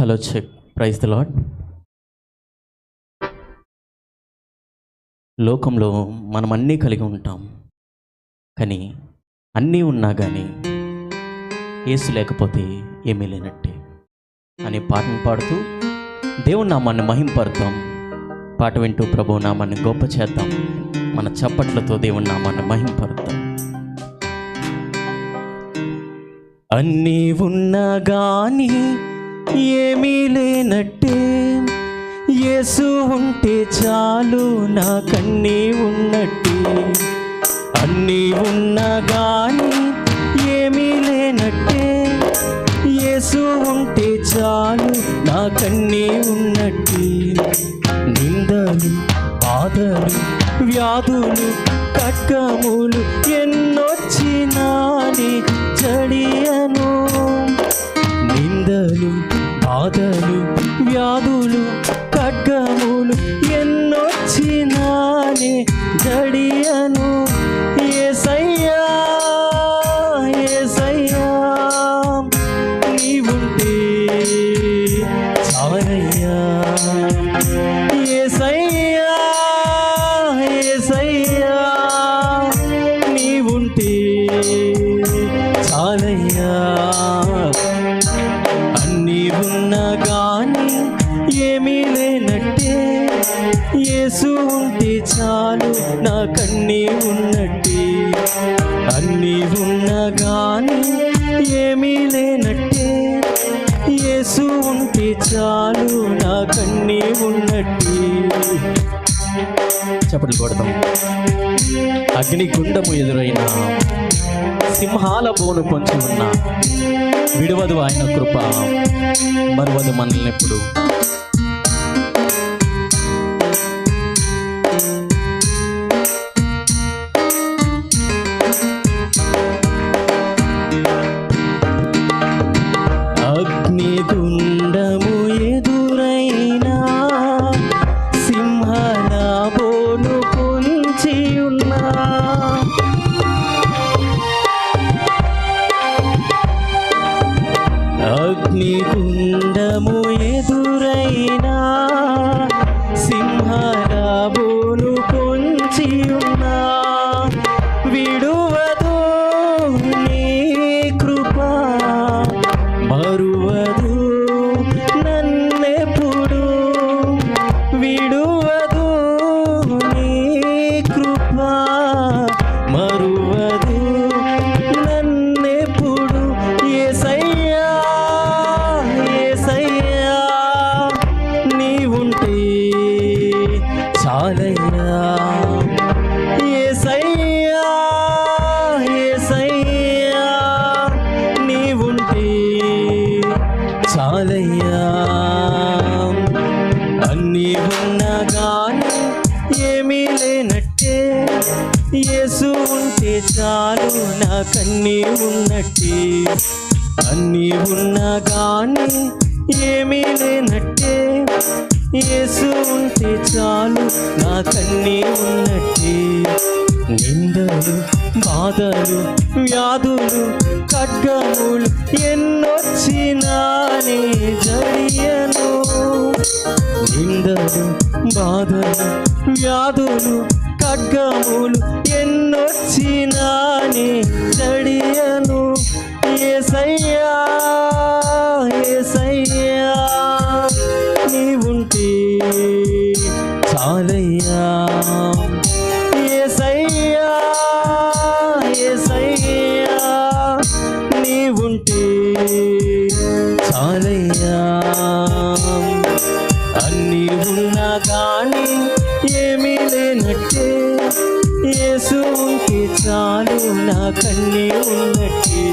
Hello check praise the lord లోకంలో మనం అన్నీ కలిగి ఉంటాం. కానీ అన్నీ ఉన్నా కానీ ఏసు లేకపోతే ఏమీ లేనట్టే. అనే పాటను పాడుతూ దేవుని నామాన్ని మహింపడతాం పాట వింటూ ప్రభు నామాన్ని గొప్ప చేద్దాం. మన చప్పట్లతో దేవుని నామాన్ని మహింపడతాం అన్నీ ఉన్నా కానీ ఏమీ లేనట్టే. యేసు ఉంటే చాలు నాకన్నీ ఉన్నట్టే. అన్నీ ఉన్నా కానీ ఏమీ లేనట్టే. యేసు ఉంటే చాలు నాకన్నీ ఉన్నట్టే. నిందలు బాధలు వ్యాధులు కక్కములు ఎన్నొచ్చినా జడియను బాధలు వ్యాధులు ఖడ్గములు ఎన్నొచ్చినానే జడియను. ఏసయ్యా ఏసయ్యా నీవుంటే చాలయ్యా. ఏసయ్యా అన్నీ ఉన్నా గాని ఏమీ లేనట్టే. యేసు ఉంటే చాలు నాకన్నీ ఉన్నట్టే. చెప్పట్లు కొడతాం అగ్నిగుండము ఎదురైన సింహాల బోను పొంచి ఉన్న విడవదు ఆయన కృప మరువదు మనల్ని ఎప్పుడు. ఉన్నా గాని ఏమీ లేనట్టే. యేసు ఉంటే చాలు నాకన్నీ ఉన్నట్టే. అన్నీ ఉన్నా గాని ఏమీ లేనట్టే. యేసు ఉంటే చాలు నాకన్నీ ఉన్నట్టే. నిందలు బాధలు వ్యాధులు ఖడ్గములు ఎన్నొచ్చినాని జడియను. నిందలు బాధలు వ్యాధులు ఖడ్గములు ఎన్నొచ్చినాని జడియను ఏసయ్యా ఏసయ్యా నీవుంటే చాలయ్యా. ఉన్నా కానీ ఏమీ లేనట్టే. యేసు ఉంటే చాలు నాకన్నీ ఉన్నట్టే.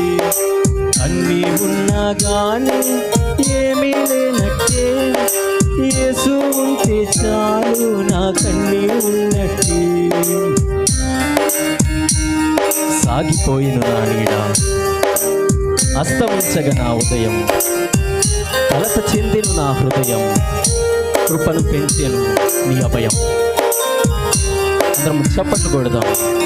అన్నీ ఉన్నా కానీ ఏమీ లేనట్టే. యేసు ఉంటే చాలు నాకన్నీ ఉన్నట్టే. సాగిపోయిన నా నీడ అస్తమించగ నా ఉదయం. కలత చెందిన నా హృదయం. కృపను పెంచెను నీ అభయం. అందరం చప్పట్లు కొడదాం.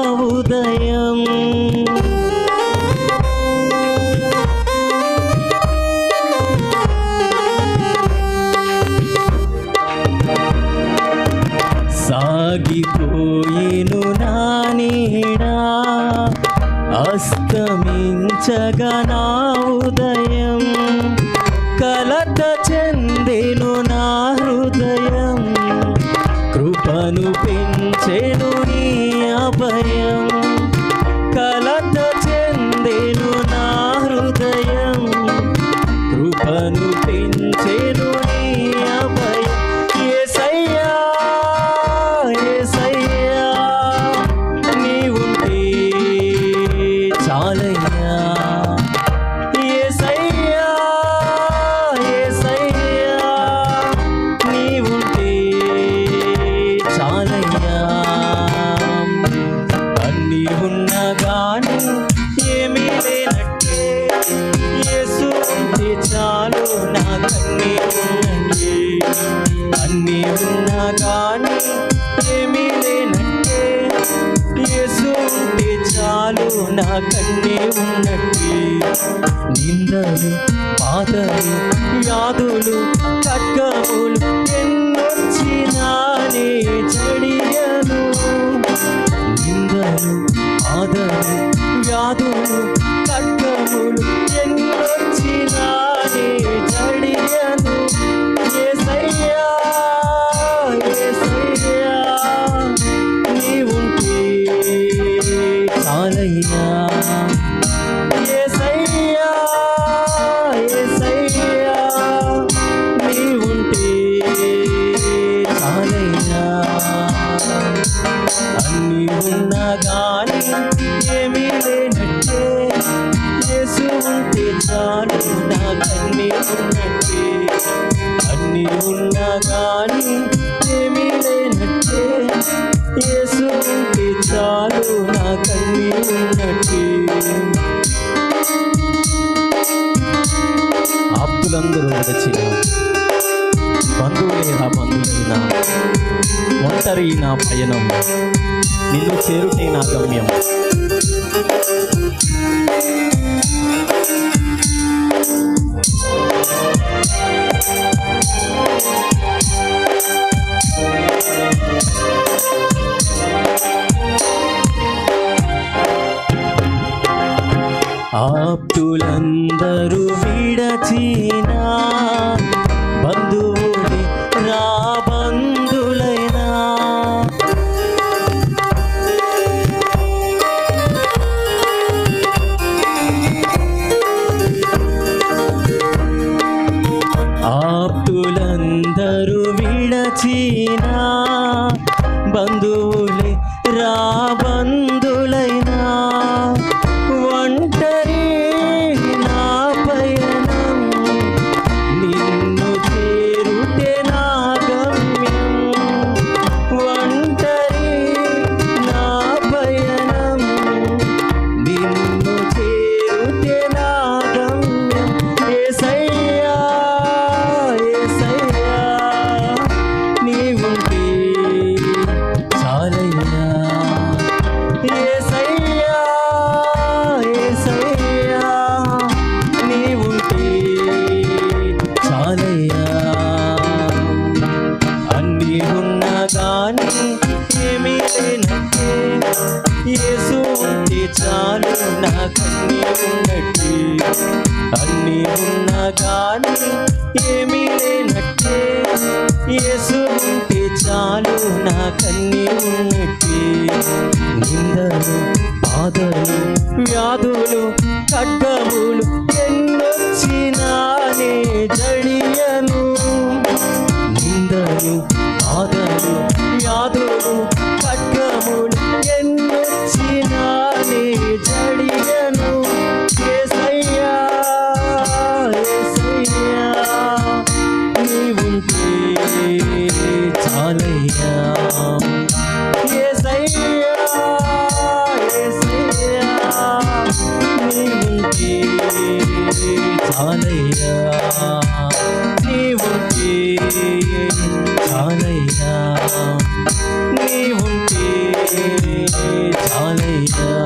ఉదయం. సాగిపోయేను నా నీడా అస్తమించగనా నిందలు బాధలు వ్యాధులు కక్కములు ఎన్నొచ్చినానే చెడియను నిందలు బాధలు వ్యాధులు కక్కములు ఉన్నా గాని ఏమీ లేనట్టే యేసు ఉంటే చాలు నాకన్నీ ఉన్నట్టే. అన్నీ ఉన్నా గాని ఏమీ లేనట్టే యేసు ఉంటే చాలు నాకన్నీ ఉన్నట్టే. ఆప్తులందరూ నడిచిన బంధువులైనా బంధువులైనా ఒంటరి నా పయనం. నిన్ను చేరుటే నా గమ్యం. ஆப்துலன் చాలయ్యా